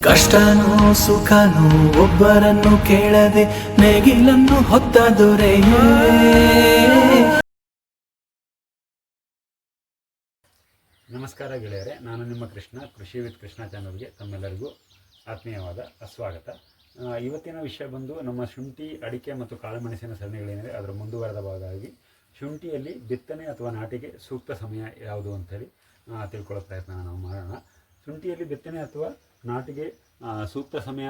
ಕಷ್ಟನೋ ಸುಖನೋ ಒಬ್ಬರನ್ನು ಕೇಳದೆ ನೇಗಿಲನ್ನು ಹೊತ್ತ ನಮಸ್ಕಾರ ಗೆಳೆಯರೆ, ನಾನು ನಿಮ್ಮ ಕೃಷ್ಣ, ಕೃಷಿ ವಿತ್ ಕೃಷ್ಣ ಚಾನಲ್ಗೆ ತಮ್ಮೆಲ್ಲರಿಗೂ ಆತ್ಮೀಯವಾದ ಸ್ವಾಗತ. ಇವತ್ತಿನ ವಿಷಯ ಬಂದು ನಮ್ಮ ಶುಂಠಿ, ಅಡಿಕೆ ಮತ್ತು ಕಾಳುಮೆಣಸಿನ ಸರಣಿಗಳೇನಿದೆ ಅದರ ಮುಂದುವರೆದ ಭಾಗವಾಗಿ. ಶುಂಠಿಯಲ್ಲಿ ಬಿತ್ತನೆ ಅಥವಾ ನಾಟಿಗೆ ಸೂಕ್ತ ಸಮಯ ಯಾವುದು ಅಂತೇಳಿ ತಿಳ್ಕೊಳ್ಳೋ ಪ್ರಯತ್ನ ನಾವು ಮಾಡೋಣ. ಶುಂಠಿಯಲ್ಲಿ ಬಿತ್ತನೆ ಅಥವಾ ನಾಟಿಗೆ ಸೂಕ್ತ ಸಮಯ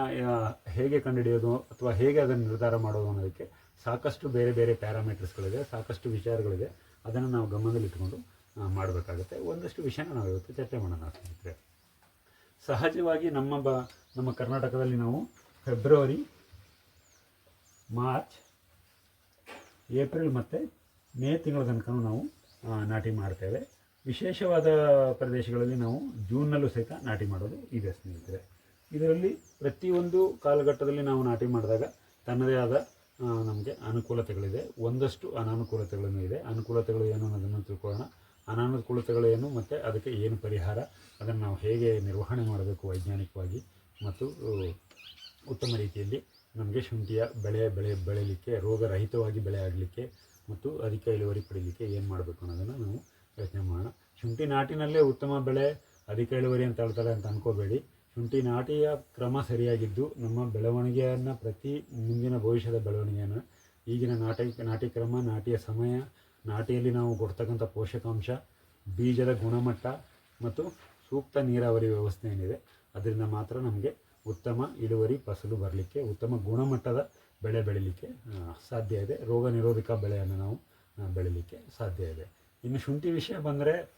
ಹೇಗೆ ಕಂಡುಹಿಡಿಯೋದು ಅಥವಾ ಹೇಗೆ ಅದನ್ನು ನಿರ್ಧಾರ ಮಾಡೋದು ಅನ್ನೋದಕ್ಕೆ ಸಾಕಷ್ಟು ಬೇರೆ ಬೇರೆ ಪ್ಯಾರಾಮೀಟರ್ಸ್ಗಳಿದೆ, ಸಾಕಷ್ಟು ವಿಚಾರಗಳಿದೆ. ಅದನ್ನು ನಾವು ಗಮನದಲ್ಲಿಟ್ಟುಕೊಂಡು ಮಾಡಬೇಕಾಗುತ್ತೆ. ಒಂದಷ್ಟು ವಿಷಯನ ನಾವು ಇವತ್ತು ಚರ್ಚೆ ಮಾಡೋಣ, ಸ್ನೇಹಿತರೆ. ಸಹಜವಾಗಿ ನಮ್ಮ ಬ, ನಮ್ಮ ಕರ್ನಾಟಕದಲ್ಲಿ ನಾವು ಫೆಬ್ರವರಿ, ಮಾರ್ಚ್, ಏಪ್ರಿಲ್ ಮತ್ತು ಮೇ ತಿಂಗಳ ತನಕ ನಾವು ನಾಟಿ ಮಾಡ್ತೇವೆ. ವಿಶೇಷವಾದ ಪ್ರದೇಶಗಳಲ್ಲಿ ನಾವು ಜೂನ್ನಲ್ಲೂ ಸಹಿತ ನಾಟಿ ಮಾಡೋದು ಇದೆ, ಸ್ನೇಹಿತರೆ. ಇದರಲ್ಲಿ ಪ್ರತಿಯೊಂದು ಕಾಲಘಟ್ಟದಲ್ಲಿ ನಾವು ನಾಟಿ ಮಾಡಿದಾಗ ತನ್ನದೇ ಆದ ನಮಗೆ ಅನುಕೂಲತೆಗಳಿದೆ. ಒಂದಷ್ಟು ಅನಾನುಕೂಲತೆಗಳನ್ನು ಇದೆ. ಅನುಕೂಲತೆಗಳು ಏನು ಅನ್ನೋದನ್ನು ತಿಳ್ಕೊಳ್ಳೋಣ. ಅನಾನುಕೂಲತೆಗಳೇನು ಮತ್ತು ಅದಕ್ಕೆ ಏನು ಪರಿಹಾರ? ಅದನ್ನು ನಾವು ಹೇಗೆ ನಿರ್ವಹಣೆ ಮಾಡಬೇಕು ವೈಜ್ಞಾನಿಕವಾಗಿ ಮತ್ತು ಉತ್ತಮ ರೀತಿಯಲ್ಲಿ ನಮಗೆ ಶುಂಠಿಯ ಬೆಳೆ ಬೆಳೆ ಬೆಳೀಲಿಕ್ಕೆ, ರೋಗರಹಿತವಾಗಿ ಬೆಳೆ ಆಗಲಿಕ್ಕೆ ಮತ್ತು ಅಧಿಕ ಇಳುವರಿ ಪಡೀಲಿಕ್ಕೆ ಏನು ಮಾಡಬೇಕು ಅನ್ನೋದನ್ನು ನಾವು ಯೋಚನೆ ಮಾಡೋಣ. ಶುಂಠಿ ನಾಟಿನಲ್ಲೇ ಉತ್ತಮ ಬೆಳೆ ಅಧಿಕ ಇಳುವರಿ ಅಂತ ಹೇಳ್ತಾರೆ ಅಂತ ಅನ್ಕೋಬೇಡಿ. ಶುಂಠಿ ನಾಟಿಯ ಕ್ರಮ ಸರಿಯಾಗಿದ್ದು ನಮ್ಮ ಬೆಳವಣಿಗೆಯನ್ನು ಪ್ರತಿ ಮುಂದಿನ ಭವಿಷ್ಯದ ಬೆಳವಣಿಗೆಯನ್ನು, ಈಗಿನ ನಾಟಿ ನಾಟಿ ಕ್ರಮ, ನಾಟಿಯ ಸಮಯ, ನಾಟಿಯಲ್ಲಿ ನಾವು ಕೊಡ್ತಕ್ಕಂಥ ಪೋಷಕಾಂಶ, ಬೀಜದ ಗುಣಮಟ್ಟ ಮತ್ತು ಸೂಕ್ತ ನೀರಾವರಿ ವ್ಯವಸ್ಥೆ ಏನಿದೆ, ಅದರಿಂದ ಮಾತ್ರ ನಮಗೆ ಉತ್ತಮ ಇಳುವರಿ ಫಸಲು ಬರಲಿಕ್ಕೆ, ಉತ್ತಮ ಗುಣಮಟ್ಟದ ಬೆಳೆ ಬೆಳೀಲಿಕ್ಕೆ ಸಾಧ್ಯ ಇದೆ. ರೋಗ ನಿರೋಧಕ ಬೆಳೆಯನ್ನು ನಾವು ಬೆಳೀಲಿಕ್ಕೆ ಸಾಧ್ಯ ಇದೆ. ಇನ್ನು ಶುಂಠಿ ವಿಷಯ ಬಂದರೆ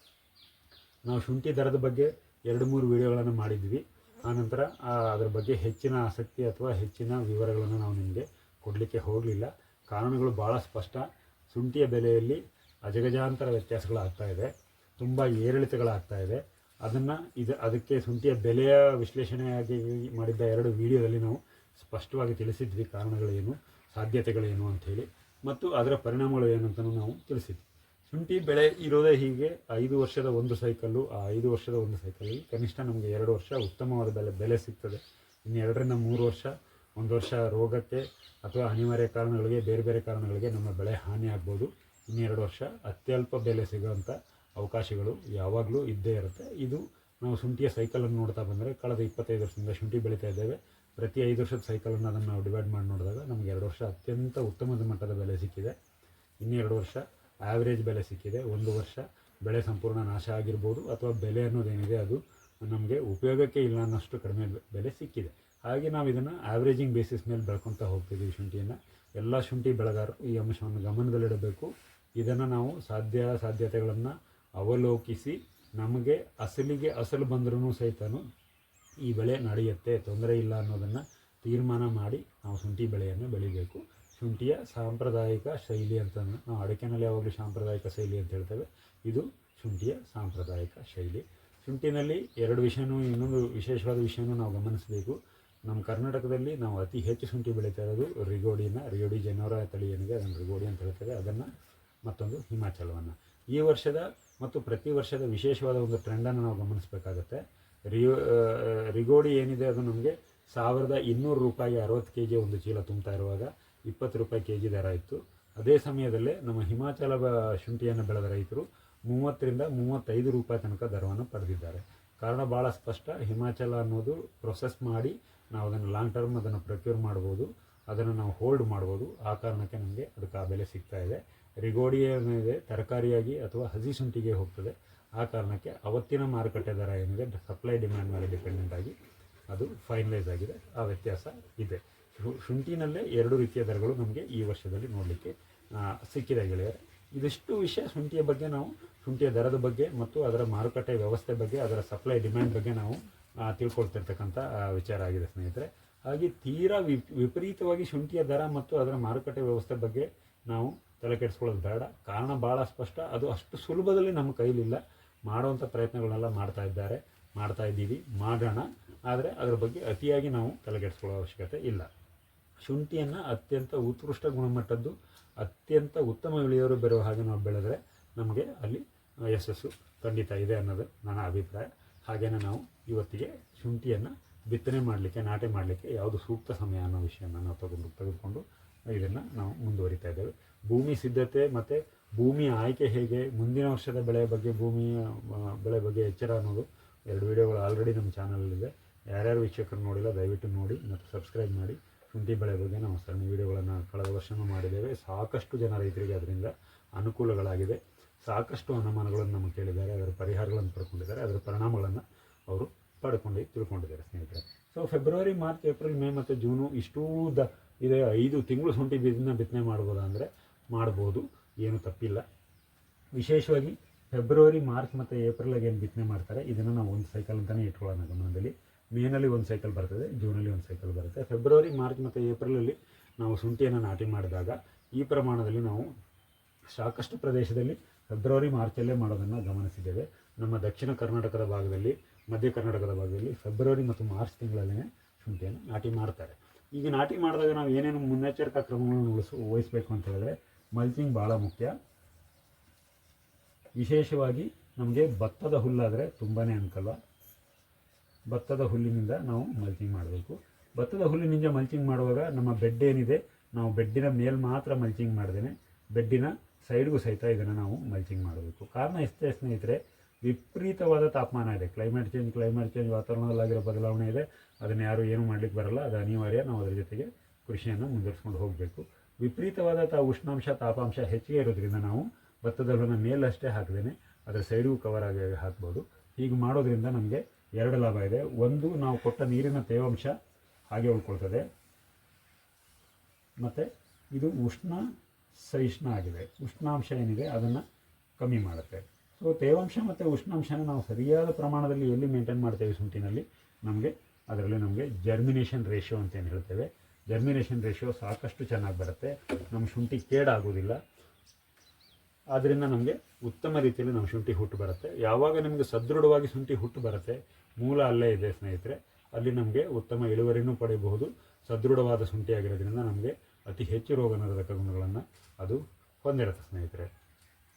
ನಾವು ಶುಂಠಿ ದರದ ಬಗ್ಗೆ ಎರಡು ಮೂರು ವಿಡಿಯೋಗಳನ್ನು ಮಾಡಿದ್ವಿ. ಆನಂತರ ಅದರ ಬಗ್ಗೆ ಹೆಚ್ಚಿನ ಆಸಕ್ತಿ ಅಥವಾ ಹೆಚ್ಚಿನ ವಿವರಗಳನ್ನು ನಾವು ನಿಮಗೆ ಕೊಡಲಿಕ್ಕೆ ಹೋಗಲಿಲ್ಲ. ಕಾರಣಗಳು ಭಾಳ ಸ್ಪಷ್ಟ. ಶುಂಠಿಯ ಬೆಲೆಯಲ್ಲಿ ಅಜಗಜಾಂತರ ವ್ಯತ್ಯಾಸಗಳಾಗ್ತಾ ಇದೆ. ತುಂಬ ಏರಿಳಿತಗಳಾಗ್ತಾ ಇದೆ. ಅದನ್ನು ಇದು ಅದಕ್ಕೆ ಶುಂಠಿಯ ಬೆಲೆಯ ವಿಶ್ಲೇಷಣೆಯಾಗಿ ಮಾಡಿದ್ದ ಎರಡು ವಿಡಿಯೋದಲ್ಲಿ ನಾವು ಸ್ಪಷ್ಟವಾಗಿ ತಿಳಿಸಿದ್ವಿ ಕಾರಣಗಳೇನು, ಸಾಧ್ಯತೆಗಳೇನು ಅಂಥೇಳಿ ಮತ್ತು ಅದರ ಪರಿಣಾಮಗಳು ಏನಂತಲೂ ನಾವು ತಿಳಿಸಿದ್ವಿ. ಶುಂಠಿ ಬೆಳೆ ಇರೋದೇ ಹೀಗೆ ಐದು ವರ್ಷದ ಒಂದು ಸೈಕಲ್ಲು ಆ ಐದು ವರ್ಷದ ಒಂದು ಸೈಕಲ್ಲಿ ಕನಿಷ್ಠ ನಮಗೆ ಎರಡು ವರ್ಷ ಉತ್ತಮವಾದ ಬೆಲೆ ಬೆಲೆ ಸಿಗ್ತದೆ. ಇನ್ನು ಎರಡರಿಂದ ಮೂರು ವರ್ಷ, ಒಂದು ವರ್ಷ ರೋಗಕ್ಕೆ ಅಥವಾ ಅನಿವಾರ್ಯ ಕಾರಣಗಳಿಗೆ, ಬೇರೆ ಬೇರೆ ಕಾರಣಗಳಿಗೆ ನಮ್ಮ ಬೆಳೆ ಹಾನಿ ಆಗ್ಬೋದು. ಇನ್ನೆರಡು ವರ್ಷ ಅತ್ಯಲ್ಪ ಬೆಲೆ ಸಿಗೋಂಥ ಅವಕಾಶಗಳು ಯಾವಾಗಲೂ ಇದ್ದೇ ಇರುತ್ತೆ. ಇದು ನಾವು ಶುಂಠಿಯ ಸೈಕಲನ್ನು ನೋಡ್ತಾ ಬಂದರೆ ಕಳೆದ ಇಪ್ಪತ್ತೈದು ವರ್ಷದಿಂದ ಶುಂಠಿ ಬೆಳೀತಾ ಇದ್ದೇವೆ. ಪ್ರತಿ ಐದು ವರ್ಷದ ಸೈಕಲನ್ನು ಅದನ್ನು ನಾವು ಡಿವೈಡ್ ಮಾಡಿ ನೋಡಿದಾಗ ನಮಗೆ ಎರಡು ವರ್ಷ ಅತ್ಯಂತ ಉತ್ತಮದ ಮಟ್ಟದ ಬೆಲೆ ಸಿಕ್ಕಿದೆ. ಇನ್ನೆರಡು ವರ್ಷ ಆ್ಯಾವ್ರೇಜ್ ಬೆಲೆ ಸಿಕ್ಕಿದೆ. ಒಂದು ವರ್ಷ ಬೆಳೆ ಸಂಪೂರ್ಣ ನಾಶ ಆಗಿರ್ಬೋದು ಅಥವಾ ಬೆಲೆ ಅನ್ನೋದೇನಿದೆ ಅದು ನಮಗೆ ಉಪಯೋಗಕ್ಕೆ ಇಲ್ಲ ಅನ್ನೋಷ್ಟು ಕಡಿಮೆ ಬೆಲೆ ಸಿಕ್ಕಿದೆ. ಹಾಗೆ ನಾವು ಇದನ್ನು ಆ್ಯಾವ್ರೇಜಿಂಗ್ ಬೇಸಿಸ್ ಮೇಲೆ ಬೆಳ್ಕೊತಾ ಹೋಗ್ತಿದ್ದೀವಿ ಶುಂಠಿಯನ್ನು. ಎಲ್ಲ ಶುಂಠಿ ಬೆಳೆಗಾರರು ಈ ಅಂಶವನ್ನು ಗಮನದಲ್ಲಿಡಬೇಕು. ಇದನ್ನು ನಾವು ಸಾಧ್ಯ ಸಾಧ್ಯತೆಗಳನ್ನು ಅವಲೋಕಿಸಿ ನಮಗೆ ಅಸಲಿಗೆ ಅಸಲು ಬಂದರೂ ಸಹಿತ ಈ ಬೆಳೆ ನಡೆಯುತ್ತೆ, ತೊಂದರೆ ಇಲ್ಲ ಅನ್ನೋದನ್ನು ತೀರ್ಮಾನ ಮಾಡಿ ನಾವು ಶುಂಠಿ ಬೆಳೆಯನ್ನು ಬೆಳಿಬೇಕು. ಶುಂಠಿಯ ಸಾಂಪ್ರದಾಯಿಕ ಶೈಲಿ ಅಂತ ನಾವು ಅಡಕೆನಲ್ಲಿ ಯಾವಾಗಲೂ ಸಾಂಪ್ರದಾಯಿಕ ಶೈಲಿ ಅಂತ ಹೇಳ್ತೇವೆ. ಇದು ಶುಂಠಿಯ ಸಾಂಪ್ರದಾಯಿಕ ಶೈಲಿ. ಶುಂಠಿನಲ್ಲಿ ಎರಡು ವಿಷಯನೂ, ಇನ್ನೊಂದು ವಿಶೇಷವಾದ ವಿಷಯನೂ ನಾವು ಗಮನಿಸಬೇಕು. ನಮ್ಮ ಕರ್ನಾಟಕದಲ್ಲಿ ನಾವು ಅತಿ ಹೆಚ್ಚು ಶುಂಠಿ ಬೆಳೀತಾ ಇರೋದು ರಿಗೋಡಿನ, ರಿಗೋಡಿ ಜನೋರ ತಳಿ ಏನಿದೆ ಅದನ್ನು ರಿಗೋಡಿ ಅಂತ ಹೇಳ್ತೇವೆ. ಅದನ್ನು ಮತ್ತೊಂದು ಹಿಮಾಚಲವನ್ನು. ಈ ವರ್ಷದ ಮತ್ತು ಪ್ರತಿ ವರ್ಷದ ವಿಶೇಷವಾದ ಒಂದು ಟ್ರೆಂಡನ್ನು ನಾವು ಗಮನಿಸಬೇಕಾಗತ್ತೆ. ರಿಯೋ ರಿಗೋಡಿ ಏನಿದೆ ಅದು ನಮಗೆ ಸಾವಿರದ ಇನ್ನೂರು ರೂಪಾಯಿ ಅರವತ್ತು ಕೆ ಜಿ ಒಂದು ಚೀಲ ತುಂಬ್ತಾ ಇರುವಾಗ ಇಪ್ಪತ್ತು ರೂಪಾಯಿ ಕೆ ಜಿ ದರ ಇತ್ತು. ಅದೇ ಸಮಯದಲ್ಲೇ ನಮ್ಮ ಹಿಮಾಚಲ ಶುಂಠಿಯನ್ನು ಬೆಳೆದ ರೈತರು ಮೂವತ್ತರಿಂದ ಮೂವತ್ತೈದು ರೂಪಾಯಿ ತನಕ ದರವನ್ನು ಪಡೆದಿದ್ದಾರೆ. ಕಾರಣ ಭಾಳ ಸ್ಪಷ್ಟ, ಹಿಮಾಚಲ ಅನ್ನೋದು ಪ್ರೊಸೆಸ್ ಮಾಡಿ ನಾವು ಅದನ್ನು ಲಾಂಗ್ ಟರ್ಮ್ ಅದನ್ನು ಪ್ರೊಕ್ಯೂರ್ ಮಾಡ್ಬೋದು, ಅದನ್ನು ನಾವು ಹೋಲ್ಡ್ ಮಾಡ್ಬೋದು. ಆ ಕಾರಣಕ್ಕೆ ನಮಗೆ ಅದಕ್ಕೆ ಆ ಬೆಲೆ ಸಿಗ್ತಾ ಇದೆ. ರಿಗೋಡಿ ಏನಿದೆ ತರಕಾರಿಯಾಗಿ ಅಥವಾ ಹಸಿ ಶುಂಠಿಗೆ ಹೋಗ್ತದೆ. ಆ ಕಾರಣಕ್ಕೆ ಅವತ್ತಿನ ಮಾರುಕಟ್ಟೆ ದರ ಏನಿದೆ ಸಪ್ಲೈ ಡಿಮ್ಯಾಂಡ್ ಮೇಲೆ ಡಿಪೆಂಡೆಂಟ್ ಆಗಿ ಅದು ಫೈನಲೈಸ್ ಆಗಿದೆ. ಆ ವ್ಯತ್ಯಾಸ ಇದೆ. ಶುಂಠಿನಲ್ಲೇ ಎರಡು ರೀತಿಯ ದರಗಳು ನಮಗೆ ಈ ವರ್ಷದಲ್ಲಿ ನೋಡಲಿಕ್ಕೆ ಸಿಕ್ಕಿದೆ ಗೆಳೆಯರೆ. ಇದಿಷ್ಟು ವಿಷಯ ಶುಂಠಿಯ ಬಗ್ಗೆ ನಾವು, ಶುಂಠಿಯ ದರದ ಬಗ್ಗೆ ಮತ್ತು ಅದರ ಮಾರುಕಟ್ಟೆ ವ್ಯವಸ್ಥೆ ಬಗ್ಗೆ, ಅದರ ಸಪ್ಲೈ ಡಿಮ್ಯಾಂಡ್ ಬಗ್ಗೆ ನಾವು ತಿಳ್ಕೊಳ್ತಿರ್ತಕ್ಕಂಥ ವಿಚಾರ ಆಗಿದೆ ಸ್ನೇಹಿತರೆ. ಹಾಗೆ ತೀರಾ ವಿಪರೀತವಾಗಿ ಶುಂಠಿಯ ದರ ಮತ್ತು ಅದರ ಮಾರುಕಟ್ಟೆ ವ್ಯವಸ್ಥೆ ಬಗ್ಗೆ ನಾವು ತಲೆ ಕೆಡಿಸ್ಕೊಳ್ಳೋದು ಬೇಡ. ಕಾರಣ ಭಾಳ ಸ್ಪಷ್ಟ. ಅದು ಅಷ್ಟು ಸುಲಭದಲ್ಲಿ ನಮ್ಮ ಕೈಲಿಲ್ಲ. ಮಾಡುವಂಥ ಪ್ರಯತ್ನಗಳನ್ನೆಲ್ಲ ಮಾಡ್ತಾ ಇದ್ದಾರೆ. ಮಾಡ್ತಾ ಇದ್ದೀವಿ. ಮಾಡೋಣ. ಆದರೆ ಅದರ ಬಗ್ಗೆ ಅತಿಯಾಗಿ ನಾವು ತಲೆ ಕೆಡಿಸ್ಕೊಳ್ಳೋ ಅವಶ್ಯಕತೆ ಇಲ್ಲ. ಶುಂಠಿಯನ್ನು ಅತ್ಯಂತ ಉತ್ಕೃಷ್ಟ ಗುಣಮಟ್ಟದ್ದು, ಅತ್ಯಂತ ಉತ್ತಮ ಇಳಿಯೋರು ಬರುವ ಹಾಗೆ ನಾವು ಬೆಳೆದರೆ ನಮಗೆ ಅಲ್ಲಿ ಯಶಸ್ಸು ಖಂಡಿತ ಇದೆ ಅನ್ನೋದು ನನ್ನ ಅಭಿಪ್ರಾಯ. ಹಾಗೆಯೇ ನಾವು ಇವತ್ತಿಗೆ ಶುಂಠಿಯನ್ನು ಬಿತ್ತನೆ ಮಾಡಲಿಕ್ಕೆ, ನಾಟಿ ಮಾಡಲಿಕ್ಕೆ ಯಾವುದು ಸೂಕ್ತ ಸಮಯ ಅನ್ನೋ ವಿಷಯನ ನಾವು ತಗೊಂಡು, ತೆಗೆದುಕೊಂಡು ಇದನ್ನು ನಾವು ಮುಂದುವರಿತಾ ಇದ್ದೇವೆ. ಭೂಮಿ ಸಿದ್ಧತೆ ಮತ್ತು ಭೂಮಿಯ ಆಯ್ಕೆ ಹೇಗೆ, ಮುಂದಿನ ವರ್ಷದ ಬೆಳೆ ಬಗ್ಗೆ, ಭೂಮಿಯ ಬೆಳೆ ಬಗ್ಗೆ ಎಚ್ಚರ ಅನ್ನೋದು ಎರಡು ವಿಡಿಯೋಗಳು ಆಲ್ರೆಡಿ ನಮ್ಮ ಚಾನಲಲ್ಲಿದೆ ಯಾರ್ಯಾರು ವೀಕ್ಷಕರು ನೋಡಿಲ್ಲ, ದಯವಿಟ್ಟು ನೋಡಿ ಮತ್ತು ಸಬ್ಸ್ಕ್ರೈಬ್ ಮಾಡಿ. ಶುಂಠಿ ಬೆಳೆ ಬಗ್ಗೆ ನಾವು ಸರಣಿ ವಿಡಿಯೋಗಳನ್ನು ಕಳೆದ ವರ್ಷವೂ ಮಾಡಿದ್ದೇವೆ. ಸಾಕಷ್ಟು ಜನ ರೈತರಿಗೆ ಅದರಿಂದ ಅನುಕೂಲಗಳಾಗಿದೆ ಸಾಕಷ್ಟು ಅನುಮಾನಗಳನ್ನು ನಮಗೆ ಕೇಳಿದ್ದಾರೆ. ಅದರ ಪರಿಹಾರಗಳನ್ನು ಪಡ್ಕೊಂಡಿದ್ದಾರೆ. ಅದರ ಪರಿಣಾಮಗಳನ್ನು ಅವರು ಪಡ್ಕೊಂಡು ತಿಳ್ಕೊಂಡಿದ್ದಾರೆ ಸ್ನೇಹಿತರೆ. So February March April May ಮತ್ತು ಜೂನು ಇಷ್ಟೂ ದ ಇದೆ. ಐದು ತಿಂಗಳು ಶುಂಠಿ ಬೀಜನ ಬಿತ್ತನೆ ಮಾಡ್ಬೋದಾ ಅಂದರೆ ಮಾಡ್ಬೋದು. ಏನು ತಪ್ಪಿಲ್ಲ. ವಿಶೇಷವಾಗಿ ಫೆಬ್ರವರಿ ಮಾರ್ಚ್ ಮತ್ತು ಏಪ್ರಿಲ್ ಏನು ಬಿತ್ತನೆ ಮಾಡ್ತಾರೆ? ಇದನ್ನು ನಾವು ಒಂದು ಸೈಕಲ್ ಅಂತಲೇ ಇಟ್ಕೊಳ್ಳೋಣ ಗಮನದಲ್ಲಿ. ಮೇನಲ್ಲಿ ಒಂದು ಸೈಕಲ್ ಬರ್ತದೆ, ಜೂನಲ್ಲಿ ಒಂದು ಸೈಕಲ್ ಬರುತ್ತೆ. ಫೆಬ್ರವರಿ ಮಾರ್ಚ್ ಮತ್ತು ಏಪ್ರಿಲಲ್ಲಿ ನಾವು ಶುಂಠಿಯನ್ನು ನಾಟಿ ಮಾಡಿದಾಗ ಈ ಪ್ರಮಾಣದಲ್ಲಿ ನಾವು ಸಾಕಷ್ಟು ಪ್ರದೇಶದಲ್ಲಿ ಫೆಬ್ರವರಿ ಮಾರ್ಚಲ್ಲೇ ಮಾಡೋದನ್ನು ಗಮನಿಸಿದ್ದೇವೆ. ನಮ್ಮ ದಕ್ಷಿಣ ಕರ್ನಾಟಕದ ಭಾಗದಲ್ಲಿ, ಮಧ್ಯ ಕರ್ನಾಟಕದ ಭಾಗದಲ್ಲಿ ಫೆಬ್ರವರಿ ಮತ್ತು ಮಾರ್ಚ್ ತಿಂಗಳಲ್ಲೇ ಶುಂಠಿಯನ್ನು ನಾಟಿ ಮಾಡ್ತಾರೆ. ಈಗ ನಾಟಿ ಮಾಡಿದಾಗ ನಾವು ಏನೇನು ಮುನ್ನೆಚ್ಚರಿಕಾ ಕ್ರಮಗಳನ್ನು ಉಳಿಸು ವಹಿಸಬೇಕು ಅಂತ ಹೇಳಿದ್ರೆ ಮಲ್ಚಿಂಗ್ ಭಾಳ ಮುಖ್ಯ. ವಿಶೇಷವಾಗಿ ನಮಗೆ ಭತ್ತದ ಹುಲ್ಲಾದರೆ ತುಂಬಾ ಅನುಕೂಲ ಭತ್ತದ ಹುಲ್ಲಿನಿಂದ ನಾವು ಮಲ್ಚಿಂಗ್ ಮಾಡಬೇಕು. ಭತ್ತದ ಹುಲ್ಲಿನಿಂದ ಮಲ್ಚಿಂಗ್ ಮಾಡುವಾಗ ನಮ್ಮ ಬೆಡ್ ಏನಿದೆ, ನಾವು ಬೆಡ್ಡಿನ ಮೇಲೆ ಮಾತ್ರ ಮಲ್ಚಿಂಗ್ ಮಾಡ್ದೇನೆ. ಬೆಡ್ಡಿನ ಸೈಡ್ಗೂ ಸಹಿತ ಇದನ್ನು ನಾವು ಮಲ್ಚಿಂಗ್ ಮಾಡಬೇಕು. ಕಾರಣ ಎಷ್ಟೇ ಸ್ನೇಹಿತರೆ, ವಿಪರೀತವಾದ ತಾಪಮಾನ ಇದೆ. ಕ್ಲೈಮೇಟ್ ಚೇಂಜ್ ಕ್ಲೈಮೇಟ್ ಚೇಂಜ್ ವಾತಾವರಣದಲ್ಲಾಗಿರೋ ಬದಲಾವಣೆ ಇದೆ. ಅದನ್ನು ಯಾರು ಏನು ಮಾಡಲಿಕ್ಕೆ ಬರಲ್ಲ. ಅದು ಅನಿವಾರ್ಯ. ನಾವು ಅದರ ಜೊತೆಗೆ ಕೃಷಿಯನ್ನು ಮುಂದುವರಿಸ್ಕೊಂಡು ಹೋಗಬೇಕು. ವಿಪರೀತವಾದ ತಾ ಉಷ್ಣಾಂಶ, ತಾಪಾಂಶ ಹೆಚ್ಚಿಗೆ ಇರೋದ್ರಿಂದ ನಾವು ಭತ್ತದ ಹುಲ್ಲನ್ನು ಮೇಲಷ್ಟೇ ಹಾಕದೇನೆ, ಅದರ ಸೈಡಿಗೂ ಕವರ್ ಆಗಿ ಹಾಕ್ಬೋದು. ಹೀಗೆ ಮಾಡೋದ್ರಿಂದ ನಮಗೆ ಎರಡು ಲಾಭ ಇದೆ. ಒಂದು ನಾವು ಕೊಟ್ಟ ನೀರಿನ ತೇವಾಂಶ ಹಾಗೆ ಉಳ್ಕೊಳ್ತದೆ. ಮತ್ತು ಇದು ಉಷ್ಣ ಸಹಿಷ್ಣ ಆಗಿದೆ. ಉಷ್ಣಾಂಶ ಏನಿದೆ ಅದನ್ನು ಕಮ್ಮಿ ಮಾಡುತ್ತೆ. ಸೊ ತೇವಾಂಶ ಮತ್ತು ಉಷ್ಣಾಂಶನ ನಾವು ಸರಿಯಾದ ಪ್ರಮಾಣದಲ್ಲಿ ಎಲ್ಲಿ ಮೇಂಟೈನ್ ಮಾಡ್ತೇವೆ ಸುಂಟಿನಲ್ಲಿ? ನಮಗೆ ಅದರಲ್ಲಿ ನಮಗೆ ಜರ್ಮಿನೇಷನ್ ರೇಷಿಯೋ ಅಂತ ಏನು ಹೇಳ್ತೇವೆ. ಜರ್ಮಿನೇಷನ್ ರೇಷಿಯೋ ಸಾಕಷ್ಟು ಚೆನ್ನಾಗಿ ಬರುತ್ತೆ. ನಮ್ಮ ಶುಂಠಿ ಕೇಡಾಗೋದಿಲ್ಲ ಆದ್ದರಿಂದ ನಮಗೆ ಉತ್ತಮ ರೀತಿಯಲ್ಲಿ ನಮ್ಮ ಶುಂಠಿ ಹುಟ್ಟು ಬರುತ್ತೆ. ಯಾವಾಗ ನಿಮಗೆ ಸದೃಢವಾಗಿ ಶುಂಠಿ ಹುಟ್ಟು ಬರುತ್ತೆ? ಮೂಲ ಅಲ್ಲೇ ಇದೆ ಸ್ನೇಹಿತರೆ. ಅಲ್ಲಿ ನಮಗೆ ಉತ್ತಮ ಇಳುವರಿನೂ ಪಡೆಯಬಹುದು. ಸದೃಢವಾದ ಶುಂಠಿಯಾಗಿರೋದ್ರಿಂದ ನಮಗೆ ಅತಿ ಹೆಚ್ಚು ರೋಗ ನಿರೋಧಕ ಗುಣಗಳನ್ನು ಅದು ಹೊಂದಿರುತ್ತೆ ಸ್ನೇಹಿತರೆ.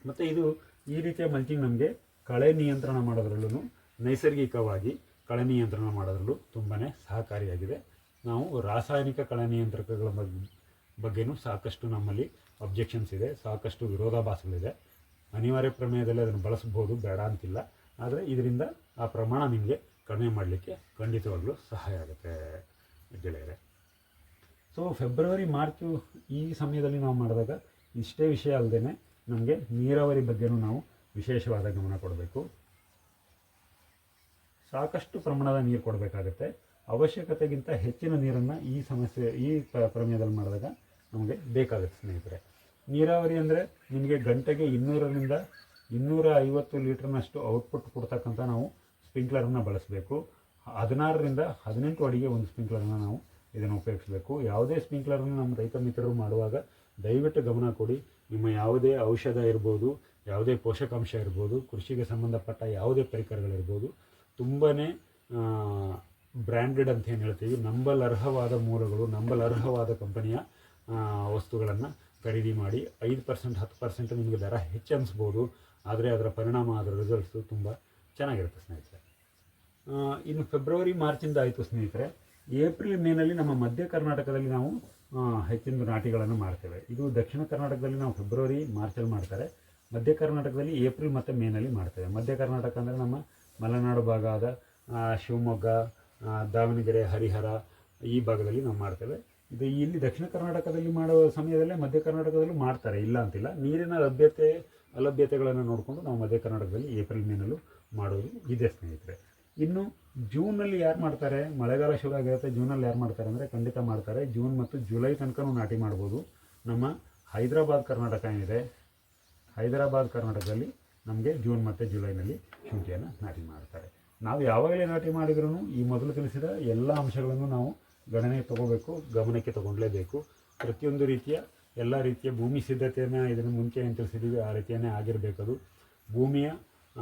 ಮತ್ತು ಇದು ಈ ರೀತಿಯ ಮಲ್ಚಿಂಗ್ ನಮಗೆ ಕಳೆ ನಿಯಂತ್ರಣ ಮಾಡೋದ್ರಲ್ಲೂ ನೈಸರ್ಗಿಕವಾಗಿ ಕಳೆ ನಿಯಂತ್ರಣ ಮಾಡೋದ್ರಲ್ಲೂ ತುಂಬಾ ಸಹಕಾರಿಯಾಗಿದೆ. ನಾವು ರಾಸಾಯನಿಕ ಕಳೆ ನಿಯಂತ್ರಕಗಳ ಬಗ್ಗೆ ಬಗ್ಗೆನೂ ಸಾಕಷ್ಟು ನಮ್ಮಲ್ಲಿ ಅಬ್ಜೆಕ್ಷನ್ಸ್ ಇದೆ, ಸಾಕಷ್ಟು ವಿರೋಧಾಭಾಸಗಳಿದೆ. ಅನಿವಾರ್ಯ ಪ್ರಮೇಯದಲ್ಲಿ ಅದನ್ನು ಬಳಸ್ಬೋದು, ಬೇಡ ಅಂತಿಲ್ಲ. ಆದರೆ ಇದರಿಂದ ಆ ಪ್ರಮಾಣ ನಿಮಗೆ ಕಡಿಮೆ ಮಾಡಲಿಕ್ಕೆ ಖಂಡಿತವಾಗಲೂ ಸಹಾಯ ಆಗುತ್ತೆ ಗೆಳೆಯರೆ. ಸೊ ಫೆಬ್ರವರಿ ಮಾರ್ಚು ಈ ಸಮಯದಲ್ಲಿ ನಾವು ಮಾಡಿದಾಗ ಇಷ್ಟೇ ವಿಷಯ ಅಲ್ಲದೆ ನಮಗೆ ನೀರಾವರಿ ಬಗ್ಗೆನೂ ನಾವು ವಿಶೇಷವಾದ ಗಮನ ಕೊಡಬೇಕು. ಸಾಕಷ್ಟು ಪ್ರಮಾಣದ ನೀರು ಕೊಡಬೇಕಾಗತ್ತೆ. ಅವಶ್ಯಕತೆಗಿಂತ ಹೆಚ್ಚಿನ ನೀರನ್ನು ಈ ಸಮಸ್ಯೆ, ಈ ಪ್ರಮೇಯದಲ್ಲಿ ಮಾಡಿದಾಗ ನಮಗೆ ಬೇಕಾಗುತ್ತೆ ಸ್ನೇಹಿತರೆ. ನೀರಾವರಿ ಅಂದರೆ ನಿಮಗೆ ಗಂಟೆಗೆ ಇನ್ನೂರರಿಂದ ಇನ್ನೂರ ಐವತ್ತು ಲೀಟ್ರ್ನಷ್ಟು ಔಟ್ಪುಟ್ ಕೊಡ್ತಕ್ಕಂಥ ನಾವು ಸ್ಪ್ರಿಂಕ್ಲರನ್ನು ಬಳಸಬೇಕು. ಹದಿನಾರರಿಂದ ಹದಿನೆಂಟು ಅಡಿಗೆ ಒಂದು ಸ್ಪ್ರಿಂಕ್ಲರನ್ನು ನಾವು ಇದನ್ನು ಉಪಯೋಗಿಸಬೇಕು. ಯಾವುದೇ ಸ್ಪ್ರಿಂಕ್ಲರನ್ನು ನಮ್ಮ ರೈತ ಮಿತ್ರರು ಮಾಡುವಾಗ ದಯವಿಟ್ಟು ಗಮನ ಕೊಡಿ. ನಿಮ್ಮ ಯಾವುದೇ ಔಷಧ ಇರ್ಬೋದು, ಯಾವುದೇ ಪೋಷಕಾಂಶ ಇರ್ಬೋದು, ಕೃಷಿಗೆ ಸಂಬಂಧಪಟ್ಟ ಯಾವುದೇ ಪರಿಕರಗಳಿರ್ಬೋದು ತುಂಬಾ ಬ್ರ್ಯಾಂಡೆಡ್ ಅಂತ ಏನು ಹೇಳ್ತೀವಿ, ನಂಬಲರ್ಹವಾದ ಮೂಲಗಳು, ನಂಬಲರ್ಹವಾದ ಕಂಪನಿಯ ವಸ್ತುಗಳನ್ನು ಖರೀದಿ ಮಾಡಿ, ಐದು ಪರ್ಸೆಂಟ್ ಹತ್ತು ಪರ್ಸೆಂಟ್ ನಿಮಗೆ ದರ ಹೆಚ್ಚು ಅನಿಸ್ಬೋದು ಆದರೆ ಅದರ ಪರಿಣಾಮ, ಅದರ ರಿಸಲ್ಟ್ಸು ತುಂಬ ಚೆನ್ನಾಗಿರುತ್ತೆ ಸ್ನೇಹಿತರೆ. ಇನ್ನು ಫೆಬ್ರವರಿ ಮಾರ್ಚಿಂದ ಆಯಿತು ಸ್ನೇಹಿತರೆ. ಏಪ್ರಿಲ್ ಮೇನಲ್ಲಿ ನಮ್ಮ ಮಧ್ಯ ಕರ್ನಾಟಕದಲ್ಲಿ ನಾವು ಹೆಚ್ಚಿನ ನಾಟಿಗಳನ್ನು ಮಾಡ್ತೇವೆ. ಇದು ದಕ್ಷಿಣ ಕರ್ನಾಟಕದಲ್ಲಿ ನಾವು ಫೆಬ್ರವರಿ ಮಾರ್ಚಲ್ಲಿ ಮಾಡ್ತಾರೆ. ಮಧ್ಯ ಕರ್ನಾಟಕದಲ್ಲಿ ಏಪ್ರಿಲ್ ಮತ್ತು ಮೇನಲ್ಲಿ ಮಾಡ್ತೇವೆ. ಮಧ್ಯ ಕರ್ನಾಟಕ ಅಂದರೆ ನಮ್ಮ ಮಲೆನಾಡು ಭಾಗ ಆದ ಶಿವಮೊಗ್ಗ ದಾವಣಗೆರೆ, ಹರಿಹರ ಈ ಭಾಗದಲ್ಲಿ ನಾವು ಮಾಡ್ತೇವೆ. ಇದು ಇಲ್ಲಿ ದಕ್ಷಿಣ ಕರ್ನಾಟಕದಲ್ಲಿ ಮಾಡುವ ಸಮಯದಲ್ಲೇ ಮಧ್ಯ ಕರ್ನಾಟಕದಲ್ಲೂ ಮಾಡ್ತಾರೆ. ಇಲ್ಲ ಅಂತಿಲ್ಲ. ನೀರಿನ ಲಭ್ಯತೆ ಅಲಭ್ಯತೆಗಳನ್ನು ನೋಡಿಕೊಂಡು ನಾವು ಮಧ್ಯ ಕರ್ನಾಟಕದಲ್ಲಿ ಏಪ್ರಿಲ್ ಮೇನಲ್ಲೂ ಮಾಡೋದು ಇದೆ ಸ್ನೇಹಿತರೆ. ಇನ್ನು ಜೂನಲ್ಲಿ ಯಾರು ಮಾಡ್ತಾರೆ? ಮಳೆಗಾಲ ಶುರು ಆಗಿರುತ್ತೆ ಜೂನಲ್ಲಿ ಯಾರು ಮಾಡ್ತಾರೆ ಅಂದರೆ ಖಂಡಿತ ಮಾಡ್ತಾರೆ. ಜೂನ್ ಮತ್ತು ಜುಲೈ ತನಕನೂ ನಾಟಿ ಮಾಡ್ಬೋದು. ನಮ್ಮ ಹೈದರಾಬಾದ್ ಕರ್ನಾಟಕ ಏನಿದೆ? ಹೈದರಾಬಾದ್ ಕರ್ನಾಟಕದಲ್ಲಿ ನಮಗೆ ಜೂನ್ ಮತ್ತು ಜುಲೈನಲ್ಲಿ ಶುಂಠಿಯನ್ನು ನಾಟಿ ಮಾಡ್ತಾರೆ. ನಾವು ಯಾವಾಗಲೇ ನಾಟಿ ಮಾಡಿದ್ರೂ ಈ ಮೊದಲು ತಿಳಿಸಿದ ಎಲ್ಲ ಅಂಶಗಳನ್ನು ನಾವು ಗಣನೆಗೆ ತಗೋಬೇಕು, ಗಮನಕ್ಕೆ ತಗೊಳ್ಳೇಬೇಕು ಪ್ರತಿಯೊಂದು ರೀತಿಯ ಎಲ್ಲ ರೀತಿಯ ಭೂಮಿ ಸಿದ್ಧತೆಯನ್ನು ಇದನ್ನು ಮುಂಚೆ ಏನು ತಿಳಿಸಿದ್ದೀವಿ ಆ ರೀತಿಯೇ ಆಗಿರಬೇಕದು. ಭೂಮಿಯ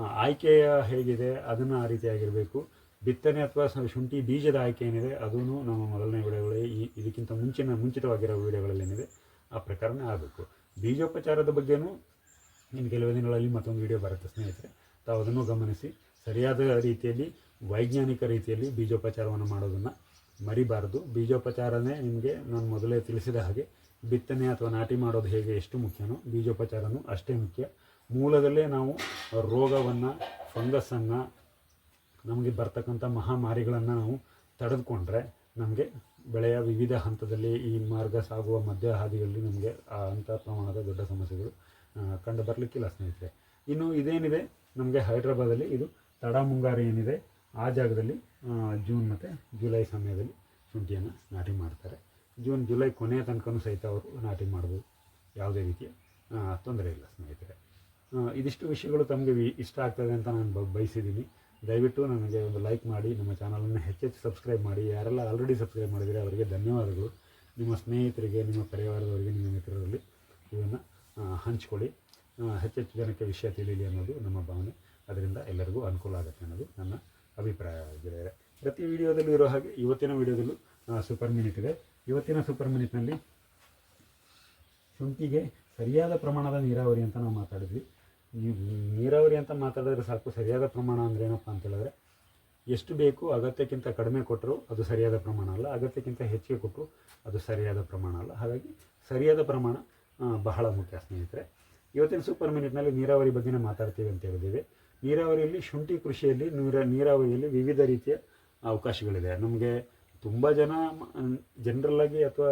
ಆಯ್ಕೆಯ ಹೇಗಿದೆ, ಅದನ್ನು ಆ ರೀತಿಯಾಗಿರಬೇಕು ಬಿತ್ತನೆ ಅಥವಾ ಶುಂಠಿ ಬೀಜದ ಆಯ್ಕೆ ಏನಿದೆ ಅದೂ ನಮ್ಮ ಮೊದಲನೇ ವಿಡಿಯೋಗಳು, ಈ, ಇದಕ್ಕಿಂತ ಮುಂಚಿನ, ಮುಂಚಿತವಾಗಿರೋ ವಿಡಿಯೋಗಳಲ್ಲಿ ಏನಿದೆ ಆ ಪ್ರಕಾರನೇ ಆಗಬೇಕು. ಬೀಜೋಪಚಾರದ ಬಗ್ಗೆನೂ ಇನ್ನು ಕೆಲವು ದಿನಗಳಲ್ಲಿ ಮತ್ತೊಂದು ವಿಡಿಯೋ ಬರುತ್ತೆ, ಸ್ನೇಹಿತರೆ. ತಾವು ಅದನ್ನು ಗಮನಿಸಿ, ಸರಿಯಾದ ರೀತಿಯಲ್ಲಿ, ವೈಜ್ಞಾನಿಕ ರೀತಿಯಲ್ಲಿ ಬೀಜೋಪಚಾರವನ್ನು ಮಾಡೋದನ್ನು ಮರಿಬಾರದು. ಬೀಜೋಪಚಾರನೇ ನಿಮಗೆ ನಾನು ಮೊದಲೇ ತಿಳಿಸಿದ ಹಾಗೆ ಬಿತ್ತನೆ ಅಥವಾ ನಾಟಿ ಮಾಡೋದು ಹೇಗೆ ಎಷ್ಟು ಮುಖ್ಯನೋ, ಬೀಜೋಪಚಾರನೂ ಅಷ್ಟೇ ಮುಖ್ಯ. ಮೂಲದಲ್ಲೇ ನಾವು ರೋಗವನ್ನು, ಫಂಗಸ್ಸನ್ನು, ನಮಗೆ ಬರ್ತಕ್ಕಂಥ ಮಹಾಮಾರಿಗಳನ್ನು ನಾವು ತಡೆದುಕೊಂಡ್ರೆ ನಮಗೆ ಬೆಳೆಯ ವಿವಿಧ ಹಂತದಲ್ಲಿ ಈ ಮಾರ್ಗ ಸಾಗುವ ಮಧ್ಯ ಹಾದಿಯಲ್ಲಿ ನಮಗೆ ಆ ಅಂಥ ಪ್ರಮಾಣದ ದೊಡ್ಡ ಸಮಸ್ಯೆಗಳು ಕಂಡು ಬರಲಿಕ್ಕಿಲ್ಲ ಸ್ನೇಹಿತರೆ. ಇನ್ನು ಇದೇನಿದೆ, ನಮಗೆ ಹೈದ್ರಾಬಾದಲ್ಲಿ ಇದು ತಡ ಮುಂಗಾರು ಏನಿದೆ, ಆ ಜಾಗದಲ್ಲಿ ಜೂನ್ ಮತ್ತು ಜುಲೈ ಸಮಯದಲ್ಲಿ ಶುಂಠಿಯನ್ನು ನಾಟಿ ಮಾಡ್ತಾರೆ. ಜೂನ್, ಜುಲೈ ಕೊನೆಯ ತನಕನೂ ಸಹಿತ ಅವರು ನಾಟಿ ಮಾಡ್ಬೋದು. ಯಾವುದೇ ರೀತಿಯ ತೊಂದರೆ ಇಲ್ಲ ಸ್ನೇಹಿತರೆ. ಇದಿಷ್ಟು ವಿಷಯಗಳು ತಮಗೆ ಇಷ್ಟ ಆಗ್ತದೆ ಅಂತ ನಾನು ಬಯಸಿದ್ದೀನಿ. ದಯವಿಟ್ಟು ನನಗೆ ಒಂದು ಲೈಕ್ ಮಾಡಿ, ನಮ್ಮ ಚಾನಲನ್ನು ಹೆಚ್ಚೆಚ್ಚು ಸಬ್ಸ್ಕ್ರೈಬ್ ಮಾಡಿ. ಯಾರೆಲ್ಲ ಆಲ್ರೆಡಿ ಸಬ್ಸ್ಕ್ರೈಬ್ ಮಾಡಿದರೆ ಅವರಿಗೆ ಧನ್ಯವಾದಗಳು. ನಿಮ್ಮ ಸ್ನೇಹಿತರಿಗೆ, ನಿಮ್ಮ ಪರಿವಾರದವರಿಗೆ, ನಿಮ್ಮ ಮಿತ್ರರಲ್ಲಿ ಇದನ್ನು ಹಂಚ್ಕೊಳ್ಳಿ. ಹೆಚ್ಚೆಚ್ಚು ಜನಕ್ಕೆ ವಿಷಯ ತಿಳಿಯಲಿ ಅನ್ನೋದು ನಮ್ಮ ಭಾವನೆ. ಅದರಿಂದ ಎಲ್ಲರಿಗೂ ಅನುಕೂಲ ಆಗುತ್ತೆ ಅನ್ನೋದು ನನ್ನ ಅಭಿಪ್ರಾಯವಾಗಿದೆ. ಪ್ರತಿ ವಿಡಿಯೋದಲ್ಲೂ ಇರೋ ಹಾಗೆ, ಇವತ್ತಿನ ವಿಡಿಯೋದಲ್ಲೂ ಸೂಪರ್ ಮಿನಿಟ್ ಇದೆ. ಇವತ್ತಿನ ಸೂಪರ್ ಮಿನಿಟ್ನಲ್ಲಿ ಶುಂಠಿಗೆ ಸರಿಯಾದ ಪ್ರಮಾಣದ ನೀರಾವರಿ ಅಂತ ನಾವು ಮಾತಾಡಿದ್ವಿ. ನೀರಾವರಿ ಅಂತ ಮಾತಾಡಿದ್ರೆ ಸಾಕು, ಸರಿಯಾದ ಪ್ರಮಾಣ ಅಂದ್ರೆ ಏನಪ್ಪ ಅಂತ ಹೇಳಿದ್ರೆ ಎಷ್ಟು ಬೇಕು ಅಗತ್ಯಕ್ಕಿಂತ ಕಡಿಮೆ ಕೊಟ್ಟರು ಅದು ಸರಿಯಾದ ಪ್ರಮಾಣ ಅಲ್ಲ, ಅಗತ್ಯಕ್ಕಿಂತ ಹೆಚ್ಚಿಗೆ ಕೊಟ್ಟರು ಅದು ಸರಿಯಾದ ಪ್ರಮಾಣ ಅಲ್ಲ. ಹಾಗಾಗಿ ಸರಿಯಾದ ಪ್ರಮಾಣ ಬಹಳ ಮುಖ್ಯ ಸ್ನೇಹಿತರೆ. ಇವತ್ತಿನ ಸೂಪರ್ ಮಿನಿಟ್ನಲ್ಲಿ ನೀರಾವರಿ ಬಗ್ಗೆನೇ ಮಾತಾಡ್ತೀವಿ ಅಂತ ಹೇಳಿದ್ದೀವಿ. ನೀರಾವರಿಯಲ್ಲಿ ಶುಂಠಿ ಕೃಷಿಯಲ್ಲಿ ನೀರ, ನೀರಾವರಿಯಲ್ಲಿ ವಿವಿಧ ರೀತಿಯ ಅವಕಾಶಗಳಿದೆ. ನಮಗೆ ತುಂಬ ಜನ ಜನರಲ್ಲಾಗಿ ಅಥವಾ